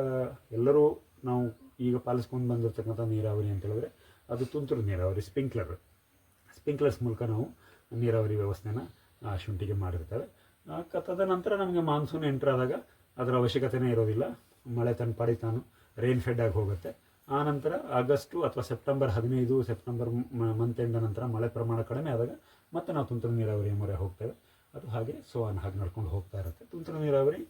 ಎಲ್ಲರೂ ನಾವು ಈಗ ಪಾಲಿಸ್ಕೊಂಡು ಬಂದಿರತಕ್ಕಂಥ ನೀರಾವರಿ ಅಂತ ಹೇಳಿದ್ರೆ ಅದು ತುಂತುರು ನೀರಾವರಿ ಸ್ಪ್ರಿಂಕ್ಲರ್ ಸ್ಪ್ರಿಂಕ್ಲರ್ಸ್ ಮೂಲಕ ನಾವು ನೀರಾವರಿ ವ್ಯವಸ್ಥೆನ ಶುಂಠಿಗೆ ಮಾಡಿರ್ತೇವೆ ಕತ್ತದ ನಂತರ ನಮಗೆ ಮಾನ್ಸೂನ್ ಎಂಟರ್ ಆದಾಗ ಅದರ ಅವಶ್ಯಕತೆನೇ ಇರೋದಿಲ್ಲ. ಮಳೆ ತನ್ನ ಪಾಡಿ ತಾನು ರೈನ್ ಆಗಿ ಹೋಗುತ್ತೆ. ಆ ನಂತರ ಆಗಸ್ಟು ಅಥವಾ ಸೆಪ್ಟೆಂಬರ್ ಹದಿನೈದು, ಸೆಪ್ಟೆಂಬರ್ ಮಂತ್ ಎಂಡ್ ನಂತರ ಮಳೆ ಪ್ರಮಾಣ ಕಡಿಮೆ ಆದಾಗ ಮತ್ತೆ ನಾವು ತುಂತುರು ನೀರಾವರಿಯ ಮೊರೆ ಹೋಗ್ತೇವೆ. ಅದು ಹಾಗೆ ಸೋನ್ ಹಾಗೆ ನಡ್ಕೊಂಡು ಹೋಗ್ತಾ ಇರುತ್ತೆ. ತುಂತುರು ನೀರಾವರಿ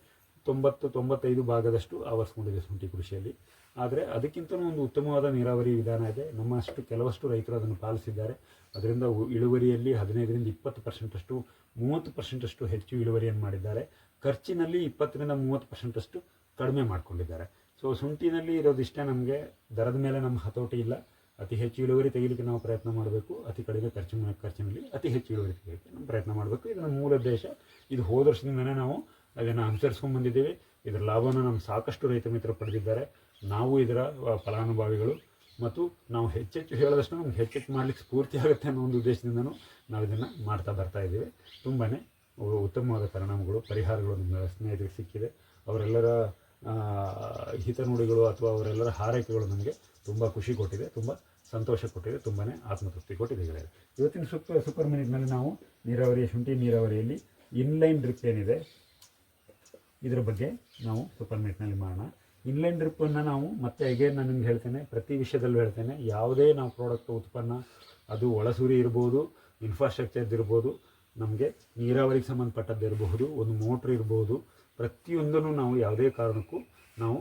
ತೊಂಬತ್ತು, ತೊಂಬತ್ತೈದು ಭಾಗದಷ್ಟು ಆವರಿಸ್ಕೊಂಡಿದೆ ಶುಂಠಿ ಕೃಷಿಯಲ್ಲಿ. ಆದರೆ ಅದಕ್ಕಿಂತಲೂ ಒಂದು ಉತ್ತಮವಾದ ನೀರಾವರಿ ವಿಧಾನ ಇದೆ. ನಮ್ಮಷ್ಟು ಕೆಲವಷ್ಟು ರೈತರು ಅದನ್ನು ಪಾಲಿಸಿದ್ದಾರೆ. ಅದರಿಂದ ಇಳುವರಿಯಲ್ಲಿ ಹದಿನೈದರಿಂದ ಇಪ್ಪತ್ತು ಪರ್ಸೆಂಟಷ್ಟು, ಮೂವತ್ತು ಪರ್ಸೆಂಟಷ್ಟು ಹೆಚ್ಚು ಇಳುವರಿಯನ್ನು ಮಾಡಿದ್ದಾರೆ. ಖರ್ಚಿನಲ್ಲಿ ಇಪ್ಪತ್ತರಿಂದ ಮೂವತ್ತು ಪರ್ಸೆಂಟಷ್ಟು ಕಡಿಮೆ ಮಾಡಿಕೊಂಡಿದ್ದಾರೆ. ಸೊ ಶುಂಠಿನಲ್ಲಿ ಇರೋದಿಷ್ಟೇ ನಮಗೆ. ದರದ ಮೇಲೆ ನಮ್ಮ ಹತೋಟಿ ಇಲ್ಲ. ಅತಿ ಹೆಚ್ಚು ಇಳುವರಿ ತೆಗಿಲಿಕ್ಕೆ ನಾವು ಪ್ರಯತ್ನ ಮಾಡಬೇಕು. ಅತಿ ಕಡಿಮೆ ಖರ್ಚು ಖರ್ಚಿನಲ್ಲಿ ಅತಿ ಹೆಚ್ಚು ಇಳುವರಿ ತೆಗಿಲಿಕ್ಕೆ ನಾವು ಪ್ರಯತ್ನ ಮಾಡಬೇಕು. ಇದು ನಮ್ಮ ಮೂಲ ಉದ್ದೇಶ. ಇದು ಹೋದ ವರ್ಷದಿಂದಲೇ ನಾವು ಅದನ್ನು ಅನುಸರಿಸ್ಕೊಂಡ್ಬಂದಿದ್ದೀವಿ ಇದರ ಲಾಭವನ್ನು ನಮ್ಮ ಸಾಕಷ್ಟು ರೈತ ಮಿತ್ರರು ಪಡೆದಿದ್ದಾರೆ. ನಾವು ಇದರ ಫಲಾನುಭವಿಗಳು. ಮತ್ತು ನಾವು ಹೆಚ್ಚೆಚ್ಚು ಹೇಳದಷ್ಟು ನಮ್ಗೆ ಹೆಚ್ಚೆಚ್ಚು ಮಾಡಲಿಕ್ಕೆ ಸ್ಫೂರ್ತಿ ಆಗುತ್ತೆ ಅನ್ನೋ ಒಂದು ಉದ್ದೇಶದಿಂದನೂ ನಾವು ಇದನ್ನು ಮಾಡ್ತಾ ಬರ್ತಾ ಇದ್ದೀವಿ. ತುಂಬಾ ಉತ್ತಮವಾದ ಪರಿಣಾಮಗಳು, ಪರಿಹಾರಗಳು ನಮ್ಮ ಸ್ನೇಹಿತರಿಗೆ ಸಿಕ್ಕಿದೆ. ಅವರೆಲ್ಲರ ಹಿತನುಡಿಗಳು ಅಥವಾ ಅವರೆಲ್ಲರ ಹಾರೈಕೆಗಳು ನಮಗೆ ತುಂಬ ಖುಷಿ ಕೊಟ್ಟಿದೆ, ತುಂಬ ಸಂತೋಷ ಕೊಟ್ಟಿದೆ ತುಂಬಾ ಆತ್ಮತೃಪ್ತಿ ಕೊಟ್ಟಿದೆ ಇವತ್ತಿನ ಸೂಪರ್ ಸೂಪರ್ ಮಿನಿಟ್ನಲ್ಲಿ ನಾವು ನೀರಾವರಿ ಶುಂಠಿ ನೀರಾವರಿಯಲ್ಲಿ ಇನ್ಲೈನ್ ಡ್ರಿಪ್ ಏನಿದೆ ಇದರ ಬಗ್ಗೆ ನಾವು ಸೂಪರ್ ಮಿನಿಟ್ನಲ್ಲಿ ಮಾಡೋಣ ಇನ್ಲೈನ್ ಡ್ರಿಪ್ಪನ್ನು ನಾವು ಮತ್ತೆ ಅಗೇನ್ ನಾನು ನಿಮ್ಗೆ ಹೇಳ್ತೇನೆ, ಪ್ರತಿ ವಿಷಯದಲ್ಲೂ ಹೇಳ್ತೇನೆ, ಯಾವುದೇ ನಾವು ಪ್ರಾಡಕ್ಟ್ ಉತ್ಪನ್ನ, ಅದು ಒಳಸೂರಿ ಇರ್ಬೋದು ಇನ್ಫ್ರಾಸ್ಟ್ರಕ್ಚರ್ದು ಇರ್ಬೋದು, ನಮಗೆ ನೀರಾವರಿಗೆ ಸಂಬಂಧಪಟ್ಟದ್ದು ಇರಬಹುದು, ಒಂದು ಮೋಟ್ರ್ ಇರ್ಬೋದು, ಪ್ರತಿಯೊಂದನ್ನು ನಾವು ಯಾವುದೇ ಕಾರಣಕ್ಕೂ ನಾವು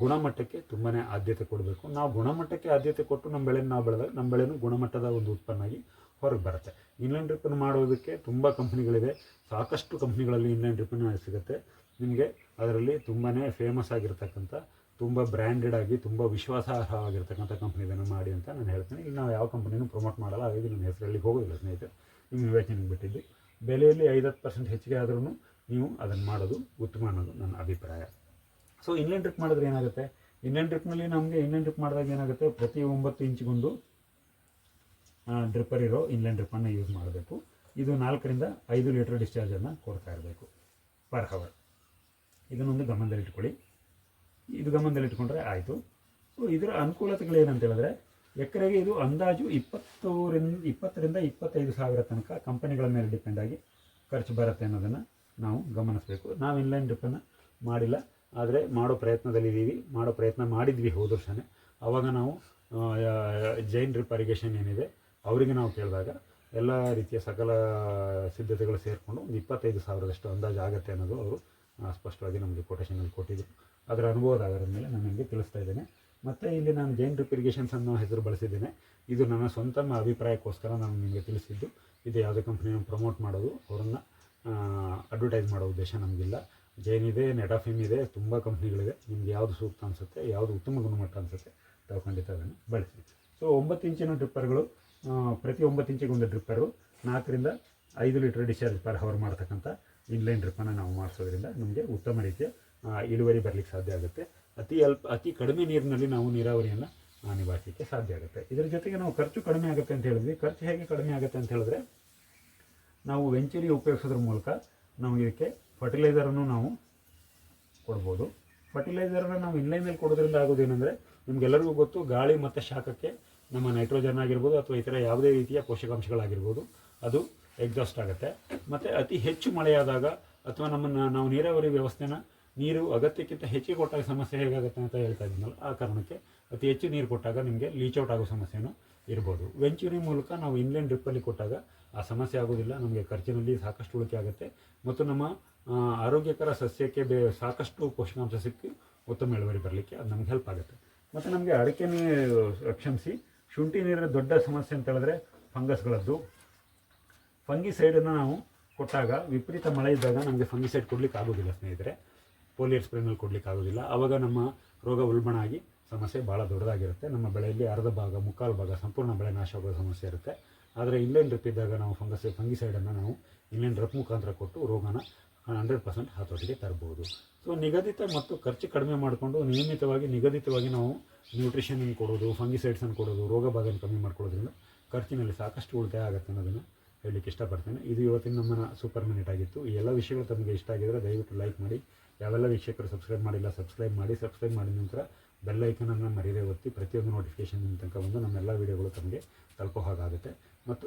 ಗುಣಮಟ್ಟಕ್ಕೆ ತುಂಬಾ ಆದ್ಯತೆ ಕೊಡಬೇಕು. ನಾವು ಗುಣಮಟ್ಟಕ್ಕೆ ಆದ್ಯತೆ ಕೊಟ್ಟು ನಮ್ಮ ಬೆಳೆನ ನಾವು ಬೆಳೆದಾಗ ನಮ್ಮ ಬೆಳೆನೂ ಗುಣಮಟ್ಟದ ಒಂದು ಉತ್ಪನ್ನಾಗಿ ಹೊರಗೆ ಬರುತ್ತೆ. ಇನ್ಲೈನ್ ಡ್ರಿಪ್ಪನ್ನು ಮಾಡೋದಕ್ಕೆ ತುಂಬ ಕಂಪ್ನಿಗಳಿವೆ ಸಾಕಷ್ಟು ಕಂಪ್ನಿಗಳಲ್ಲಿ ಇನ್ಲೈನ್ ಡ್ರಿಪ್ಪನ್ನು ಸಿಗುತ್ತೆ. ನಿಮಗೆ ಅದರಲ್ಲಿ ತುಂಬಾ ಫೇಮಸ್ ಆಗಿರ್ತಕ್ಕಂಥ, ತುಂಬ ಬ್ರ್ಯಾಂಡೆಡ್ ಆಗಿ ತುಂಬ ವಿಶ್ವಾಸಾರ್ಹವಾಗಿರ್ತಕ್ಕಂಥ ಕಂಪ್ನಿ ಇದನ್ನು ಮಾಡಿ ಅಂತ ನಾನು ಹೇಳ್ತೀನಿ. ಇಲ್ಲಿ ನಾವು ಯಾವ ಕಂಪ್ನಿನೂ ಪ್ರಮೋಟ್ ಮಾಡಲ್ಲ, ಹಾಗಾಗಿ ನನ್ನ ಹೆಸರಲ್ಲಿ ಹೋಗೋದಿಲ್ಲ ಸ್ನೇಹಿತರೆ. ನಿಮ್ಮ ವಿವೇಚನೆ ಬಿಟ್ಟಿದ್ದು. ಬೆಲೆಯಲ್ಲಿ ಐವತ್ತು ಪರ್ಸೆಂಟ್ ಹೆಚ್ಚಿಗೆ ಆದ್ರೂ ನೀವು ಅದನ್ನು ಮಾಡೋದು ಉತ್ತಮ ಅನ್ನೋದು ನನ್ನ ಅಭಿಪ್ರಾಯ. ಸೊ ಇನ್ಲೈನ್ ಟ್ರಿಪ್ ಮಾಡಿದ್ರೆ ಏನಾಗುತ್ತೆ? ಇನ್ಲೈನ್ ಟ್ರಿಪ್ನಲ್ಲಿ ನಮಗೆ ಇನ್ಲೈನ್ ಟ್ರಿಪ್ ಮಾಡಿದಾಗ ಏನಾಗುತ್ತೆ? ಪ್ರತಿ ಒಂಬತ್ತು ಇಂಚಿಗೊಂದು ಡ್ರಿಪ್ಪರ್ ಇರೋ ಇನ್ಲೈನ್ ಡ್ರಿಪ್ಪನ್ನು ಯೂಸ್ ಮಾಡಬೇಕು. ಇದು ನಾಲ್ಕರಿಂದ ಐದು ಲೀಟರ್ ಡಿಸ್ಚಾರ್ಜನ್ನು ಕೊಡ್ತಾ ಇರಬೇಕು ಪರ್ ಹವರ್ ಇದನ್ನೊಂದು ಗಮನದಲ್ಲಿಟ್ಕೊಳ್ಳಿ. ಇದು ಗಮನದಲ್ಲಿಟ್ಕೊಂಡ್ರೆ ಆಯಿತು. ಸೊ ಇದರ ಅನುಕೂಲತೆಗಳು ಏನಂತ ಹೇಳಿದ್ರೆ ಎಕರೆಗೆ ಇದು ಅಂದಾಜು ಇಪ್ಪತ್ತೂರಿಂದ ಇಪ್ಪತ್ತರಿಂದ ಇಪ್ಪತ್ತೈದು ಸಾವಿರ ತನಕ ಕಂಪನಿಗಳ ಮೇಲೆ ಡಿಪೆಂಡ್ ಆಗಿ ಖರ್ಚು ಬರುತ್ತೆ ಅನ್ನೋದನ್ನು ನಾವು ಗಮನಿಸಬೇಕು. ನಾವು ಇನ್ಲೈನ್ ಡ್ರಿಪ್ಪನ್ನು ಮಾಡಿಲ್ಲ. ಆದರೆ ಮಾಡೋ ಪ್ರಯತ್ನದಲ್ಲಿದ್ದೀವಿ ಮಾಡೋ ಪ್ರಯತ್ನ ಮಾಡಿದ್ವಿ ಹೋದ ವರ್ಷನೇ. ಆವಾಗ ನಾವು ಜೈನ್ ಡ್ರಿಪ್ ಅರಿಗೇಷನ್ ಏನಿದೆ, ಅವರಿಗೆ ನಾವು ಕೇಳಿದಾಗ ಎಲ್ಲ ರೀತಿಯ ಸಕಲ ಸಿದ್ಧತೆಗಳು ಸೇರಿಕೊಂಡು ಒಂದು ಇಪ್ಪತ್ತೈದು ಸಾವಿರದಷ್ಟು ಅಂದಾಜು ಆಗುತ್ತೆ ಅನ್ನೋದು ಅವರು ಸ್ಪಷ್ಟವಾಗಿ ನಮಗೆ ಕೊಟೇಶನಲ್ಲಿ ಕೊಟ್ಟಿದ್ದರು ಅದರ ಅನುಭವದ ಆಧಾರದ ಮೇಲೆ ನಾನು ನಿಮಗೆ ತಿಳಿಸ್ತಾ ಇದ್ದೇನೆ. ಮತ್ತು ಇಲ್ಲಿ ನಾನು ಜೈನ್ ಡ್ರಿಪ್ ಅನ್ನೋ ಹೆಸರು ಬಳಸಿದ್ದೇನೆ. ಇದು ನನ್ನ ಸ್ವಂತ ಅಭಿಪ್ರಾಯಕ್ಕೋಸ್ಕರ ನಾನು ನಿಮಗೆ ತಿಳಿಸಿದ್ದು. ಇದು ಯಾವುದೇ ಕಂಪ್ನಿಯನ್ನು ಪ್ರಮೋಟ್ ಮಾಡೋದು, ಅವರನ್ನು ಅಡ್ವರ್ಟೈಸ್ ಮಾಡೋ ಉದ್ದೇಶ ನಮಗಿಲ್ಲ. ಜೈನ್ ಇದೆ ನೆಟಾಫಿಮ್ ಇದೆ, ತುಂಬ ಕಂಪ್ನಿಗಳಿದೆ ನಿಮ್ಗೆ ಯಾವುದು ಸೂಕ್ತ ಅನಿಸುತ್ತೆ, ಯಾವುದು ಉತ್ತಮ ಗುಣಮಟ್ಟ ಅನಿಸುತ್ತೆ, ತಾವು ಖಂಡಿತ ಅದನ್ನು ಬಳಸಿ. ಸೊ ಒಂಬತ್ತು ಇಂಚಿನ ಡ್ರಿಪ್ಪರ್ಗಳು ಪ್ರತಿ ಒಂಬತ್ತು ಇಂಚಿಗೆ ಒಂದು ಡ್ರಿಪ್ಪರು ನಾಲ್ಕರಿಂದ ಐದು ಲೀಟರ್ ಡಿಸ್ಚಾರ್ಜ್ ಪರ್ ಹವರ್ ಮಾಡ್ತಕ್ಕಂಥ ಇನ್ಲೈನ್ ಡ್ರಿಪ್ಪನ್ನು ನಾವು ಮಾಡಿಸೋದ್ರಿಂದ ನಮಗೆ ಉತ್ತಮ ರೀತಿಯ ಇಳುವರಿ ಬರಲಿಕ್ಕೆ ಸಾಧ್ಯ ಆಗುತ್ತೆ. ಅತಿ ಅಲ್ಪ, ಅತಿ ಕಡಿಮೆ ನೀರಿನಲ್ಲಿ ನಾವು ನೀರಾವರಿಯನ್ನು ನಿಭಾಯಿಸಲಿಕ್ಕೆ ಸಾಧ್ಯ ಆಗುತ್ತೆ. ಇದರ ಜೊತೆಗೆ ನಾವು ಖರ್ಚು ಕಡಿಮೆ ಆಗುತ್ತೆ ಅಂತ ಹೇಳಿದ್ವಿ. ಖರ್ಚು ಹೇಗೆ ಕಡಿಮೆ ಆಗುತ್ತೆ ಅಂತ ಹೇಳಿದ್ರೆ, ನಾವು ವೆಂಚುರಿ ಉಪಯೋಗಿಸೋದ್ರ ಮೂಲಕ ನಾವು ಇದಕ್ಕೆ ಫರ್ಟಿಲೈಸರನ್ನು ನಾವು ಕೊಡ್ಬೋದು. ಫರ್ಟಿಲೈಸರನ್ನು ನಾವು ಇನ್ಲೈನಲ್ಲಿ ಕೊಡೋದ್ರಿಂದ ಆಗೋದೇನೆಂದರೆ ನಿಮಗೆಲ್ಲರಿಗೂ ಗೊತ್ತು, ಗಾಳಿ ಮತ್ತು ಶಾಖಕ್ಕೆ ನಮ್ಮ ನೈಟ್ರೋಜನ್ ಆಗಿರ್ಬೋದು ಅಥವಾ ಇತರ ಯಾವುದೇ ರೀತಿಯ ಪೋಷಕಾಂಶಗಳಾಗಿರ್ಬೋದು, ಅದು ಎಕ್ಸಾಸ್ಟ್ ಆಗುತ್ತೆ. ಮತ್ತು ಅತಿ ಹೆಚ್ಚು ಮಳೆಯಾದಾಗ ಅಥವಾ ನಮ್ಮನ್ನು ನಾವು ನೀರಾವರಿ ವ್ಯವಸ್ಥೆನ ನೀರು ಅಗತ್ಯಕ್ಕಿಂತ ಹೆಚ್ಚಿಗೆ ಕೊಟ್ಟಾಗ ಸಮಸ್ಯೆ ಹೇಗಾಗುತ್ತೆ ಅಂತ ಹೇಳ್ತಾ ಇದ್ದೀನಲ್ಲ, ಆ ಕಾರಣಕ್ಕೆ ಅತಿ ಹೆಚ್ಚು ನೀರು ಕೊಟ್ಟಾಗ ನಿಮಗೆ ಲೀಚ್ ಔಟ್ ಆಗೋ ಸಮಸ್ಯೆನೂ ಇರ್ಬೋದು. ವೆಂಚೂರಿ ಮೂಲಕ ನಾವು ಇನ್ಲೈನ್ ಡ್ರಿಪ್ಪಲ್ಲಿ ಕೊಟ್ಟಾಗ ಆ ಸಮಸ್ಯೆ ಆಗೋದಿಲ್ಲ, ನಮಗೆ ಖರ್ಚಿನಲ್ಲಿ ಸಾಕಷ್ಟು ಉಳಿಕೆ ಆಗುತ್ತೆ. ಮತ್ತು ನಮ್ಮ ಆರೋಗ್ಯಕರ ಸಸ್ಯಕ್ಕೆ ಬೇ, ಸಾಕಷ್ಟು ಪೋಷಕಾಂಶ ಸಿಕ್ಕಿ ಉತ್ತಮ ಇಳುವರಿ ಬರಲಿಕ್ಕೆ ಅದು ನಮ್ಗೆ ಹೆಲ್ಪ್ ಆಗುತ್ತೆ. ಮತ್ತು ನಮಗೆ ಅಡಿಕೆ ನೀರು ಕ್ಷಮಿಸಿ, ಶುಂಠಿ ನೀರಿನ ದೊಡ್ಡ ಸಮಸ್ಯೆ ಅಂತ ಹೇಳಿದ್ರೆ ಫಂಗಸ್ಗಳದ್ದು ಫಂಗಿಸೈಡನ್ನು ನಾವು ಕೊಟ್ಟಾಗ ವಿಪರೀತ ಮಳೆ ಇದ್ದಾಗ ನಮಗೆ ಫಂಗಿಸೈಡ್ ಕೊಡ್ಲಿಕ್ಕೆ ಆಗೋದಿಲ್ಲ ಸ್ನೇಹಿತರೆ. ಪೋಲಿಯರ್ ಸ್ಪ್ರೇನಲ್ಲಿ ಕೊಡ್ಲಿಕ್ಕೆ ಆಗೋದಿಲ್ಲ. ಆವಾಗ ನಮ್ಮ ರೋಗ ಉಲ್ಬಣ ಆಗಿ ಸಮಸ್ಯೆ ಭಾಳ ದೊಡ್ಡದಾಗಿರುತ್ತೆ. ನಮ್ಮ ಬೆಳೆಯಲ್ಲಿ ಅರ್ಧ ಭಾಗ, ಮುಕ್ಕಾಲು ಭಾಗ ಸಂಪೂರ್ಣ ಬೆಳೆ ನಾಶ ಆಗೋ ಸಮಸ್ಯೆ ಇರುತ್ತೆ. ಆದರೆ ಇನ್ಲೈನ್ ಡ್ರಿಪ್ ಇದ್ದಾಗ ನಾವು ಫಂಗಸ್ ಫಂಗಿಸೈಡನ್ನು ನಾವು ಇನ್ಲೈನ್ ಡ್ರಿಪ್ ಮುಖಾಂತರ ಕೊಟ್ಟು ರೋಗನ ಹಂಡ್ರೆಡ್ ಪರ್ಸೆಂಟ್ ಹತೋಟಿಗೆ ತರಬಹುದು ಸೊ ನಿಗದಿತ ಮತ್ತು ಖರ್ಚು ಕಡಿಮೆ ಮಾಡಿಕೊಂಡು ನಿಯಮಿತವಾಗಿ, ನಿಗದಿತವಾಗಿ ನಾವು ನ್ಯೂಟ್ರಿಷನ್ ಕೊಡೋದು ಫಂಗಿಸೈಡ್ಸನ್ನು ಕೊಡೋದು, ರೋಗ ಭಾಗನ ಕಮ್ಮಿ ಮಾಡ್ಕೊಳ್ಳೋದ್ರಿಂದ ಖರ್ಚಿನಲ್ಲಿ ಸಾಕಷ್ಟು ಉಳಿತಾಯ ಆಗುತ್ತೆ ಅನ್ನೋದನ್ನು ಹೇಳಲಿಕ್ಕೆ ಇಷ್ಟಪಡ್ತೇನೆ. ಇದು ಇವತ್ತಿನ ನಮ್ಮ ಸೂಪರ್ ಮಿನಿಟ್ ಆಗಿತ್ತು. ಈ ಎಲ್ಲ ವಿಷಯಗಳು ತಮಗೆ ಇಷ್ಟ ಆಗಿದ್ರೆ ದಯವಿಟ್ಟು ಲೈಕ್ ಮಾಡಿ. ಯಾವೆಲ್ಲ ವೀಕ್ಷಕರು ಸಬ್ಸ್ಕ್ರೈಬ್ ಮಾಡಿಲ್ಲ ಸಬ್ಸ್ಕ್ರೈಬ್ ಮಾಡಿ ಸಬ್ಸ್ಕ್ರೈಬ್ ಮಾಡಿದ ನಂತರ ಬೆಲ್ ಐಕನನ್ನು ಮರೀದೇ ಒತ್ತಿ ಪ್ರತಿಯೊಂದು ನೋಟಿಫಿಕೇಷನ್ ತನಕ ಬಂದು ನಮ್ಮೆಲ್ಲ ವೀಡಿಯೋಗಳು ತಮಗೆ ತಲುಪೋ ಹಾಗಾಗುತ್ತೆ. ಮತ್ತು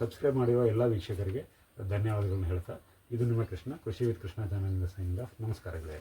ಸಬ್ಸ್ಕ್ರೈಬ್ ಮಾಡಿರುವ ಎಲ್ಲ ವೀಕ್ಷಕರಿಗೆ ಧನ್ಯವಾದಗಳನ್ನು ಹೇಳ್ತಾ, ಇದು ನಿಮ್ಮ ಕೃಷ್ಣ, ಕೃಷಿ ವಿತ್ ಕೃಷ್ಣ ಚಾನಲಿಂದ ಸಿಂಗ್ ನಮಸ್ಕಾರಗಳೇ.